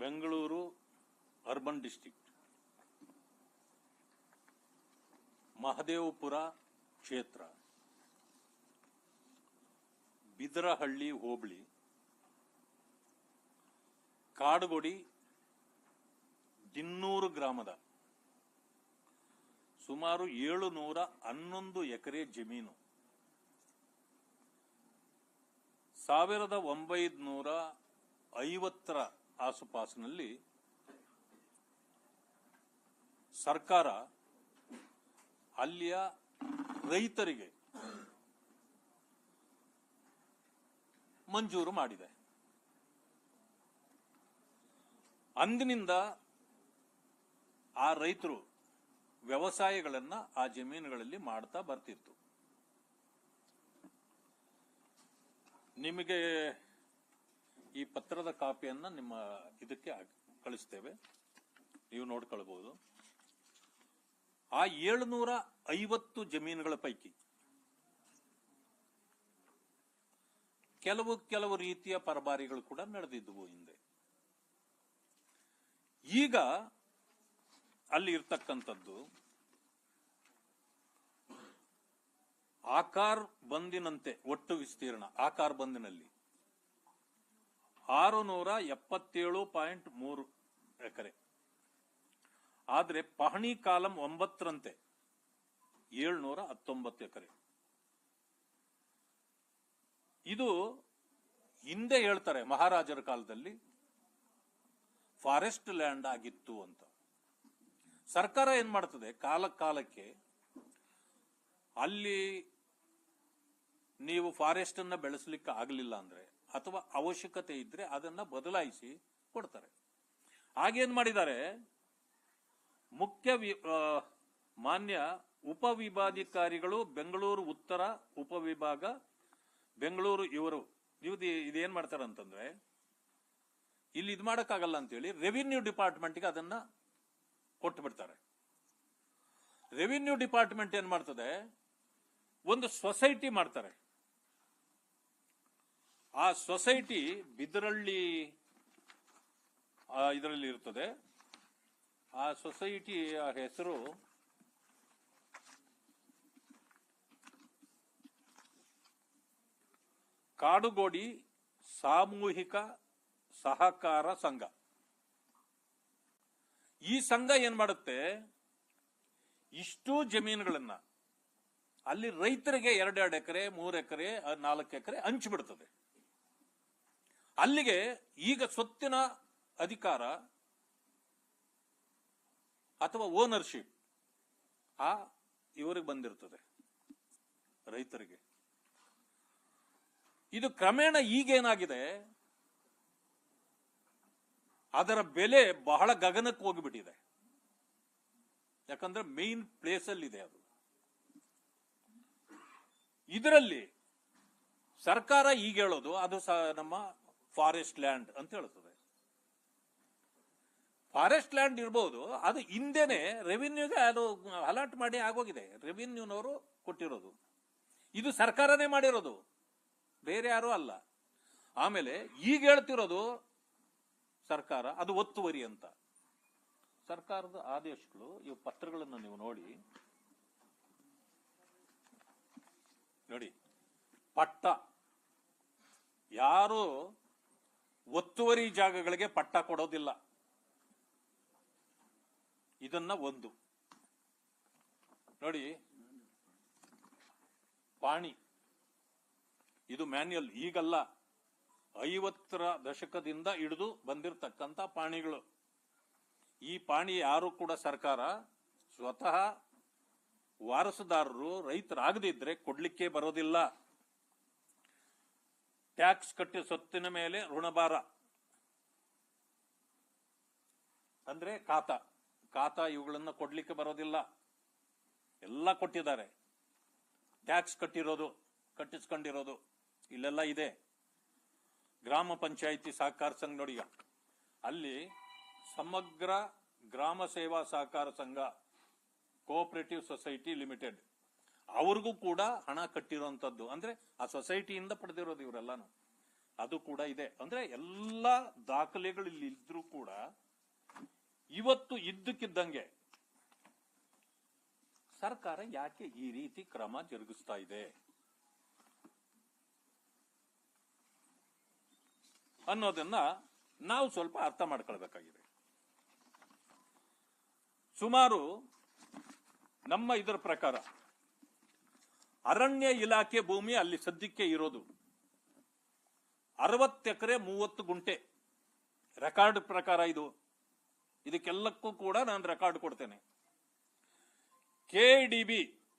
Bengaluru urban district Mahadevapura ಕ್ಷೇತ್ರ, ಬಿದರಹಳ್ಳಿ ಹೋಬಳಿ, ಕಾಡುಗೊಡಿ, ದಿನ್ನೂರು ಗ್ರಾಮದ ಸುಮಾರು ಏಳು ನೂರ ಹನ್ನೊಂದು ಎಕರೆ ಜಮೀನು, ಸಾವಿರದ ಒಂಬೈನೂರ ಐವತ್ತರ ಆಸುಪಾಸಿನಲ್ಲಿ ಸರ್ಕಾರ ಅಲ್ಲಿಯ ರೈತರಿಗೆ ಮಂಜೂರು ಮಾಡಿದೆ. ಅಂದಿನಿಂದ ಆ ರೈತರು ವ್ಯವಸಾಯಗಳನ್ನ ಆ ಜಮೀನುಗಳಲ್ಲಿ ಮಾಡ್ತಾ ಬರ್ತಿತ್ತು. ನಿಮಗೆ ಈ ಪತ್ರದ ಕಾಪಿಯನ್ನ ನಿಮ್ಮ ಇದಕ್ಕೆ ಕಳಿಸ್ತೇವೆ. ನೀವು ನೋಡ್ಕೊಳ್ಬಹುದು. ಆ ಏಳುನೂರ ಐವತ್ತು ಜಮೀನುಗಳ ಪೈಕಿ ಕೆಲವು ಕೆಲವು ರೀತಿಯ ಪರಬಾರಿಗಳು ಕೂಡ ನಡೆದಿದ್ದವು ಹಿಂದೆ. ಈಗ ಅಲ್ಲಿ ಇರ್ತಕ್ಕಂಥದ್ದು ಆಕಾರ್ ಬಂದಿನಂತೆ, ಒಟ್ಟು ವಿಸ್ತೀರ್ಣ, ಆಕಾರ್ ಬಂದಿನಲ್ಲಿ. ಆರು ನೂರ ಎಪ್ಪತ್ತೇಳು ಪಾಯಿಂಟ್ ಮೂರು ಎಕರೆ. ಆದರೆ ಪಹಣಿ ಕಾಲಂ ಒಂಬತ್ತರಂತೆ, ಏಳ್ನೂರ ಹತ್ತೊಂಬತ್ತು ಎಕರೆ. ಇದು ಹಿಂದೆ ಹೇಳ್ತಾರೆ ಮಹಾರಾಜರ ಕಾಲದಲ್ಲಿ, ಫಾರೆಸ್ಟ್ ಲ್ಯಾಂಡ್ ಆಗಿತ್ತು ಅಂತ. ಸರ್ಕಾರ ಏನ್ ಮಾಡ್ತದೆ? ಕಾಲ ಕಾಲಕ್ಕೆ ಅಲ್ಲಿ ನೀವು ಫಾರೆಸ್ಟ್ ಅನ್ನ ಬೆಳೆಸಲಿಕ್ಕೆ ಆಗಲಿಲ್ಲ ಅಂದ್ರೆ ಅಥವಾ ಅವಶ್ಯಕತೆ ಇದ್ರೆ ಅದನ್ನ ಬದಲಾಯಿಸಿ ಕೊಡ್ತಾರೆ. ಹಾಗೇನ್ ಮಾಡಿದ್ದಾರೆ? ಮುಖ್ಯ ಮಾನ್ಯ ಉಪವಿಭಾಧಿಕಾರಿಗಳು ಬೆಂಗಳೂರು ಉತ್ತರ ಉಪವಿಭಾಗ, ಬೆಂಗಳೂರು ಇವರು. ಇವ್ದು ಇದೇನ್ ಮಾಡ್ತಾರೆ ಅಂತಂದ್ರೆ ಇಲ್ಲಿ ಇದು ಮಾಡಕ್ಕಾಗಲ್ಲ ಅಂತೇಳಿ ರೆವಿನ್ಯೂ ಡಿಪಾರ್ಟ್ಮೆಂಟ್ಗೆ ಅದನ್ನ ಕೊಟ್ಟು ಬಿಡ್ತಾರೆ ರೆವಿನ್ಯೂ ಡಿಪಾರ್ಟ್ಮೆಂಟ್ ಏನ್ ಮಾಡ್ತದೆ? ಒಂದು ಸೊಸೈಟಿ ಮಾಡ್ತಾರೆ. ಆ ಸೊಸೈಟಿ ಬಿದರಳ್ಳಿ ಇದರಲ್ಲಿ ಇರ್ತದೆ. ಆ ಸೊಸೈಟಿಯ ಹೆಸರು ಕಾಡುಗೋಡಿ ಸಾಮೂಹಿಕ ಸಹಕಾರ ಸಂಘ. ಈ ಸಂಘ ಏನ್ ಮಾಡುತ್ತೆ? ಇಷ್ಟು ಜಮೀನುಗಳನ್ನ ಅಲ್ಲಿ ರೈತರಿಗೆ ಎರಡೆರಡು ಎಕರೆ, ಮೂರು ಎಕರೆ, ನಾಲ್ಕು ಎಕರೆ ಹಂಚಿಬಿಡ್ತದೆ ಅಲ್ಲಿಗೆ ಈಗ ಸ್ವತ್ತಿನ ಅಧಿಕಾರ ಅಥವಾ ಓನರ್ಶಿಪ್ ಆ ಇವರಿಗೆ ಬಂದಿರ್ತದೆ, ರೈತರಿಗೆ. ಇದು ಕ್ರಮೇಣ ಈಗೇನಾಗಿದೆ, ಅದರ ಬೆಲೆ ಬಹಳ ಗಗನಕ್ಕೆ ಹೋಗಿಬಿಟ್ಟಿದೆ. ಯಾಕಂದ್ರೆ ಮೇನ್ ಪ್ಲೇಸ್ ಅಲ್ಲಿ ಇದೆ ಅದು. ಇದರಲ್ಲಿ ಸರ್ಕಾರ ಈಗ ಹೇಳೋದು, ಅದು ನಮ್ಮ ಫಾರೆಸ್ಟ್ ಲ್ಯಾಂಡ್ ಅಂತ ಹೇಳ್ತದೆ ಫಾರೆಸ್ಟ್ ಲ್ಯಾಂಡ್ ಇರ್ಬೋದು, ಅದು ಹಿಂದೆನೆ ರೆವಿನ್ಯೂಗೆ ಅದು ಅಲಾಟ್ ಮಾಡಿ ಆಗೋಗಿದೆ. ರೆವಿನ್ಯೂನವರು ಕೊಟ್ಟಿರೋದು. ಇದು ಸರ್ಕಾರನೇ ಮಾಡಿರೋದು. ಬೇರೆ ಯಾರು ಅಲ್ಲ. ಆಮೇಲೆ ಈಗ ಹೇಳ್ತಿರೋದು ಸರ್ಕಾರ, ಅದು ಒತ್ತುವರಿ ಅಂತ. ಸರ್ಕಾರದ ಆದೇಶಗಳು ಈ ಪತ್ರಗಳನ್ನು ನೀವು ನೋಡಿ. ನೋಡಿ. ಪಟ್ಟ. ಯಾರು ಒತ್ತುವರಿ ಜಾಗಗಳಿಗೆ ಪಟ್ಟ ಕೊಡೋದಿಲ್ಲ. ಇದನ್ನ ಒಂದು. ನೋಡಿ, ಪಾಣಿ. ಇದು ಮ್ಯಾನ್ಯಲ್ ಈಗಲ್ಲ ಐವತ್ತರ ದಶಕದಿಂದ ಹಿಡಿದು ಬಂದಿರತಕ್ಕಂತ ಪಾಣಿಗಳು. ಈ ಪಾಣಿ ಯಾರು ಕೂಡ ಸರ್ಕಾರ ಸ್ವತಃ ವಾರಸುದಾರರು, ರೈತರಾಗದಿದ್ರೆ ಕೊಡ್ಲಿಕ್ಕೆ ಬರೋದಿಲ್ಲ. ಟ್ಯಾಕ್ಸ್ ಕಟ್ಟಿ ಸ್ವತ್ತಿನ ಮೇಲೆ ಋಣಭಾರ. ಅಂದ್ರೆ ಖಾತ. ಖಾತ ಇವುಗಳನ್ನ ಕೊಡ್ಲಿಕ್ಕೆ ಬರೋದಿಲ್ಲ. ಎಲ್ಲ ಕೊಟ್ಟಿದ್ದಾರೆ. ಟ್ಯಾಕ್ಸ್ ಕಟ್ಟಿರೋದು, ಕಟ್ಟಿಸ್ಕೊಂಡಿರೋದು ಇಲ್ಲೆಲ್ಲ ಇದೆ. ಗ್ರಾಮ ಪಂಚಾಯಿತಿ ಸಹಕಾರ ಸಂಘ ನೋಡಿ ಅಲ್ಲಿ ಸಮಗ್ರ ಗ್ರಾಮ ಸೇವಾ ಸಹಕಾರ ಸಂಘ ಕೋಆಪರೇಟಿವ್ ಸೊಸೈಟಿ ಲಿಮಿಟೆಡ್ ಅವ್ರಿಗೂ ಕೂಡ ಹಣ ಕಟ್ಟಿರುವಂತದ್ದು. ಅಂದ್ರೆ ಆ ಸೊಸೈಟಿಯಿಂದ ಪಡೆದಿರೋದು ಇವರೆಲ್ಲಾನು. ಅದು ಕೂಡ ಇದೆ. ಅಂದ್ರೆ ಎಲ್ಲ ದಾಖಲೆಗಳು ಇಲ್ಲಿ ಇದ್ರೂ ಕೂಡ ಇವತ್ತು ಇದ್ದಕ್ಕಿದ್ದಂಗೆ ಸರ್ಕಾರ ಯಾಕೆ ಈ ರೀತಿ ಕ್ರಮ ಜರುಗಿಸ್ತಾ ಇದೆ? ಅನ್ನೋದನ್ನ ನಾವು ಸ್ವಲ್ಪ ಅರ್ಥ ಮಾಡ್ಕೊಳ್ಬೇಕಾಗಿದೆ. ಸುಮಾರು ನಮ್ಮ ಇದರ ಪ್ರಕಾರ ಅರಣ್ಯ ಇಲಾಖೆ ಭೂಮಿ ಅಲ್ಲಿ ಸದ್ಯಕ್ಕೆ ಇರೋದು. ಅರವತ್ತು ಎಕರೆ ಮೂವತ್ತು ಗುಂಟೆ. ರೆಕಾರ್ಡ್ ಪ್ರಕಾರ ಇದು. ಇದಕ್ಕೆಲ್ಲಕ್ಕೂ ಕೂಡ ನಾನು ರೆಕಾರ್ಡ್ ಕೊಡ್ತೇನೆ. ಕೆ ಡಿ ಬಿ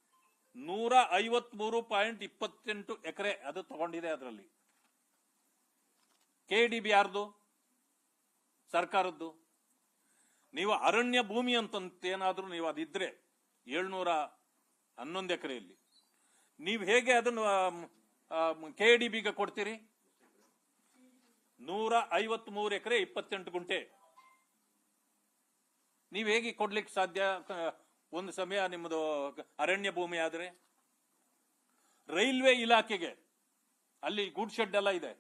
ನೂರ ಐವತ್ಮೂರು ಪಾಯಿಂಟ್ ಇಪ್ಪತ್ತೆಂಟು ಎಕರೆ ಅದು ತಗೊಂಡಿದೆ ಅದರಲ್ಲಿ. ಕೆ ಡಿ ಬಿ ಯಾರ್ದು? ಸರ್ಕಾರದ್ದು. ನೀವು ಅರಣ್ಯ ಭೂಮಿ ಅಂತಂತೇನಾದ್ರೂ ನೀವು ಅದಿದ್ರೆ ಏಳ್ನೂರ ಹನ್ನೊಂದು ಎಕರೆಯಲ್ಲಿ. ನೀವು ಹೇಗೆ ಅದನ್ನು ಕೆ ಡಿ ಬಿಗೆ ಕೊಡ್ತೀರಿ? ನೂರ ಐವತ್ ಮೂರು ಎಕರೆ, ಇಪ್ಪತ್ತೆಂಟು ಗುಂಟೆ. ನೀವು ಹೇಗೆ ಕೊಡ್ಲಿಕ್ಕೆ ಸಾಧ್ಯ? ಒಂದು ಸಮಯ ನಿಮ್ಮದು ಅರಣ್ಯ ಭೂಮಿ ಆದರೆ, ರೈಲ್ವೆ ಇಲಾಖೆಗೆ, ಅಲ್ಲಿ ಗೂಡ್ ಶೆಡ್ ಎಲ್ಲ ಇದೆ.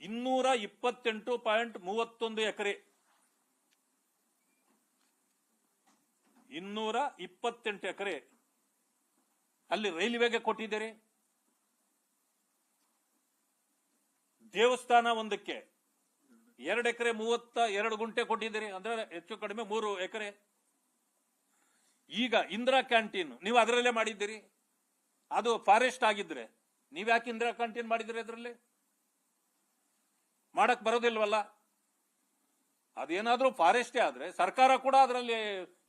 ಇನ್ನೂರ ಇಪ್ಪತ್ತೆಂಟು ಪಾಯಿಂಟ್ ಮೂವತ್ತೊಂದು ಎಕರೆ. ಇನ್ನೂರ ಇಪ್ಪತ್ತೆಂಟು ಎಕರೆ. ಅಲ್ಲಿ ರೈಲ್ವೆಗೆ ಕೊಟ್ಟಿದ್ದೀರಿ? ದೇವಸ್ಥಾನ ಒಂದಕ್ಕೆ ಎರಡು ಎಕರೆ ಮೂವತ್ತ ಎರಡು ಗುಂಟೆ ಕೊಟ್ಟಿದ್ದೀರಿ. ಅಂದ್ರೆ ಹೆಚ್ಚು ಕಡಿಮೆ ಮೂರು ಎಕರೆ. ಈಗ ಇಂದಿರಾ ಕ್ಯಾಂಟೀನ್, ನೀವು ಅದರಲ್ಲೇ ಮಾಡಿದ್ದೀರಿ. ಅದು ಫಾರೆಸ್ಟ್ ಆಗಿದ್ರೆ ನೀವ್ಯಾಕೆ ಇಂದಿರಾ ಕ್ಯಾಂಟೀನ್ ಮಾಡಿದಿರಿ ಅದರಲ್ಲಿ? ಮಾಡಕ್ ಬರೋದಿಲ್ವಲ್ಲ? ಅದೇನಾದ್ರೂ ಫಾರೆಸ್ಟೇ ಆದ್ರೆ ಸರ್ಕಾರ ಕೂಡ ಅದರಲ್ಲಿ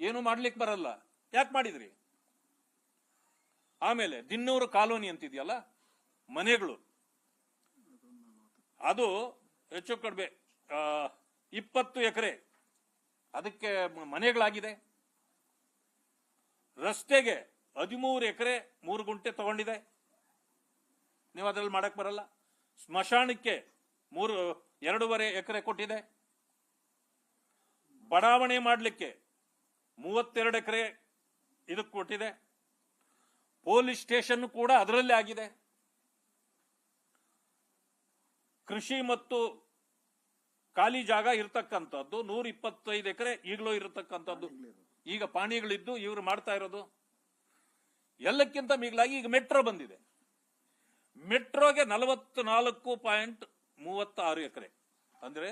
ಏನು ಮಾಡ್ಲಿಕ್ಕೆ ಬರಲ್ಲ. ಯಾಕೆ ಮಾಡಿದ್ರಿ? ಆಮೇಲೆ ದಿನ್ನೂರು ಕಾಲೋನಿ ಅಂತಿದೆಯಲ್ಲ? ಮನೆಗಳು. ಅದು ಹೆಚ್ಚು ಕಡಿಮೆ ಇಪ್ಪತ್ತು ಎಕರೆ. ಅದಕ್ಕೆ ಮನೆಗಳಾಗಿದೆ. ರಸ್ತೆಗೆ ಹದಿಮೂರು ಎಕರೆ ಮೂರು ಗುಂಟೆ ತಗೊಂಡಿದೆ. ನೀವು ಅದ್ರಲ್ಲಿ ಮಾಡಕ್ ಬರಲ್ಲ. ಸ್ಮಶಾನಕ್ಕೆ ಮೂರು, ಎರಡೂವರೆ ಎಕರೆ ಕೊಟ್ಟಿದೆ. ಬಡಾವಣೆ ಮಾಡಲಿಕ್ಕೆ ಮೂವತ್ತೆರಡು ಎಕರೆ ಇದಕ್ಕೆ ಕೊಟ್ಟಿದೆ. ಪೊಲೀಸ್ ಸ್ಟೇಷನ್ ಕೂಡ ಅದರಲ್ಲೇ ಆಗಿದೆ. ಕೃಷಿ ಮತ್ತು ಖಾಲಿ ಜಾಗ ಇರತಕ್ಕಂಥದ್ದು ನೂರ ಇಪ್ಪತ್ತೈದು ಎಕರೆ ಈಗಲೂ ಇರತಕ್ಕಂಥದ್ದು. ಈಗ ಪಾಣಿಗಳಿದ್ದು ಇವರು ಮಾಡ್ತಾ ಇರೋದು. ಎಲ್ಲಕ್ಕಿಂತ ಮಿಗಿಲಾಗಿ ಈಗ ಮೆಟ್ರೋ ಬಂದಿದೆ. ಮೆಟ್ರೋಗೆ ನಲವತ್ತು ನಾಲ್ಕು ಪಾಯಿಂಟ್ ಮೂವತ್ತಾರು ಎಕರೆ. ಅಂದ್ರೆ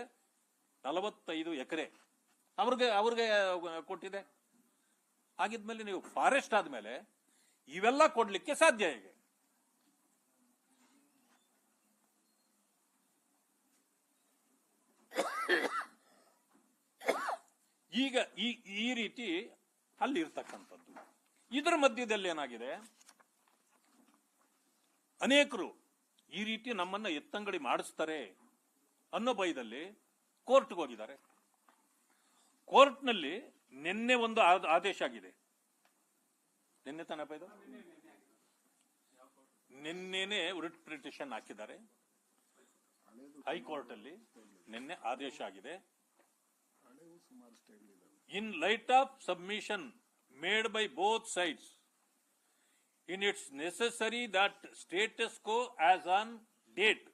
ನಲವತ್ತೈದು ಎಕರೆ ಅವ್ರಿಗೆ ಅವ್ರಿಗೆ ಕೊಟ್ಟಿದೆ. ಆಗಿದ್ಮೇಲೆ ನೀವು ಫಾರೆಸ್ಟ್ ಆದ್ಮೇಲೆ ಇವೆಲ್ಲ ಕೊಡ್ಲಿಕ್ಕೆ ಸಾಧ್ಯ ಹೇಗೆ? ಈಗ ಈ ಈ ರೀತಿ ಅಲ್ಲಿ ಇರ್ತಕ್ಕಂಥದ್ದು ಇದರ ಮಧ್ಯದಲ್ಲಿ ಏನಾಗಿದೆ? ಅನೇಕರು ಈ ರೀತಿ ನಮ್ಮನ್ನ ಎತ್ತಂಗಡಿ ಮಾಡಿಸ್ತಾರೆ ಅನ್ನೋ ಭಯದಲ್ಲಿ ಕೋರ್ಟ್ಗೆ ಹೋಗಿದ್ದಾರೆ. ಕೋರ್ಟ್ನಲ್ಲಿ ನಿನ್ನೆ ಒಂದು ಆದ- ಆದೇಶ ಆಗಿದೆ. ನಿನ್ನೆ ತಾನಪ್ಪ ಇದು? ನಿನ್ನೆನೆ ಪಿಟಿಷನ್ ಹಾಕಿದ್ದಾರೆ. ಹೈಕೋರ್ಟ್ ಅಲ್ಲಿ ನಿನ್ನೆ ಆದೇಶ ಆಗಿದೆ. In light of submission made by both sides, in its necessary that status quo as on date.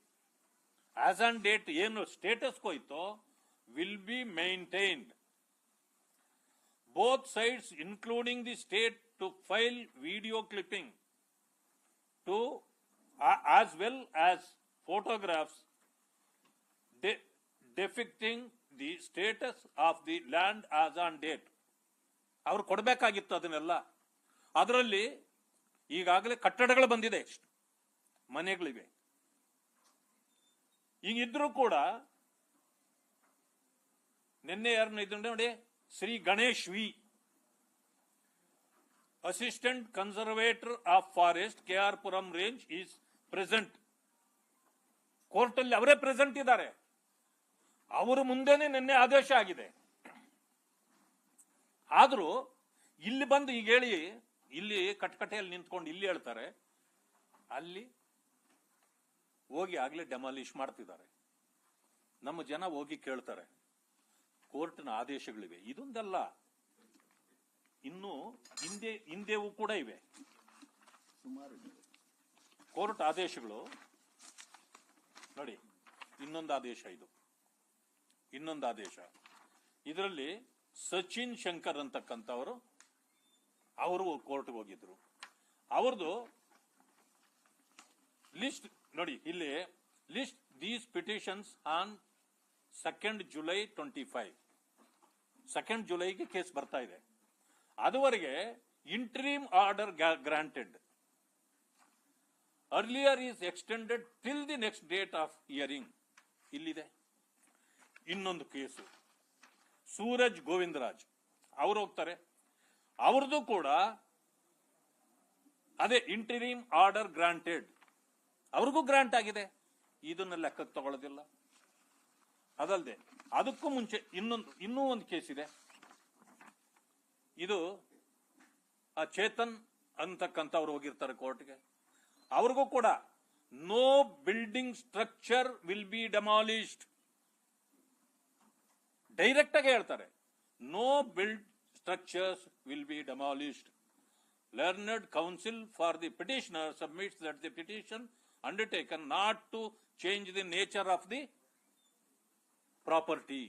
As on date ಏನು ಸ್ಟೇಟಸ್ ಕೋ ಇತ್ತೋ, will be maintained. Both sides, including the state to file video clipping to uh, as well as photographs de- the status of the land as on date ಅವ್ರು ಕೊಡಬೇಕಾಗಿತ್ತು ಅದನ್ನೆಲ್ಲ ಅದರಲ್ಲಿ ಈಗಾಗಲೇ ಕಟ್ಟಡಗಳು ಬಂದಿದೆ ಮನೆಗಳಿವೆ ಈಗಿದ್ರೂ ಕೂಡ ನಿನ್ನೆ ಯಾರನ್ನ ಇದ್ದು ನೋಡಿ Shri Ganesh V assistant conservator of forest K R Puram range is present court ಅಲ್ಲಿ ಅವರೇ ಪ್ರೆಸೆಂಟ್ ಇದ್ದಾರೆ. ಅವರ ಮುಂದೆನೆ ನಿನ್ನೆ ಆದೇಶ ಆಗಿದೆ. ಆದರೂ, ಇಲ್ಲಿ ಬಂದು ಈಗ ಹೇಳಿ, ಇಲ್ಲಿ ಕಟ್ಕಟೆಯಲ್ಲಿ ನಿಂತ್ಕೊಂಡು ಇಲ್ಲಿ ಹೇಳ್ತಾರೆ, ಅಲ್ಲಿ ಹೋಗಿ ಆಗ್ಲೇ ಡೆಮಾಲಿಶ್ ಮಾಡ್ತಿದ್ದಾರೆ. ನಮ್ಮ ಜನ ಹೋಗಿ ಕೇಳ್ತಾರೆ. ಕೋರ್ಟ್ನ ಆದೇಶಗಳಿವೆ. ಇದೊಂದಲ್ಲ ಇನ್ನು ಹಿಂದೆ, ಹಿಂದೆವು ಕೂಡ ಇವೆ. ಸುಮಾರು ಕೋರ್ಟ್ ಆದೇಶಗಳು. ನೋಡಿ, ಇನ್ನೊಂದು ಆದೇಶ ಇದು. ಇನ್ನೊಂದು ಆದೇಶ. ಇದರಲ್ಲಿ ಸಚಿನ್ ಶಂಕರ್ ಅಂತಕ್ಕಂಥವರು, ಅವರು ಕೋರ್ಟ್ಗೆ ಹೋಗಿದ್ರು. ಅವ್ರದ್ದು ಲಿಸ್ಟ್, ನೋಡಿ, ಇಲ್ಲಿ list these petitions on second July twenty five second ಜುಲೈಗೆ case ಬರ್ತಾ ಇದೆ. ಅದುವರೆಗೆ interim order granted earlier is extended till the next date of hearing ಇಲ್ಲಿದೆ. ಇನ್ನೊಂದು ಕೇಸು. ಸೂರಜ್ ಗೋವಿಂದರಾಜ್ ಅವರು ಹೋಗ್ತಾರೆ. ಅವ್ರದ್ದು ಕೂಡ ಅದೇ ಇಂಟ್ರೀಮ್ ಆರ್ಡರ್ ಗ್ರಾಂಟೆಡ್ ಅವ್ರಿಗೂ ಗ್ರಾಂಟ್ ಆಗಿದೆ. ಇದನ್ನ ಲೆಕ್ಕಕ್ಕೆ ತಗೊಳ್ಳೋದಿಲ್ಲ. ಅದಲ್ಲದೆ ಅದಕ್ಕೂ ಮುಂಚೆ ಇನ್ನೊಂದು, ಇನ್ನೂ ಒಂದು ಕೇಸ್ ಇದೆ ಇದು ಆ ಚೇತನ್ ಅಂತಕ್ಕಂಥವ್ರು ಹೋಗಿರ್ತಾರೆ ಕೋರ್ಟ್ಗೆ. ಅವ್ರಿಗೂ ಕೂಡ no building structure will be demolished direct ಆಗಿ ಹೇಳ್ತಾರೆ no build structures will be demolished learned counsel for the petitioner submits that the petition undertaken not to change the nature of the property.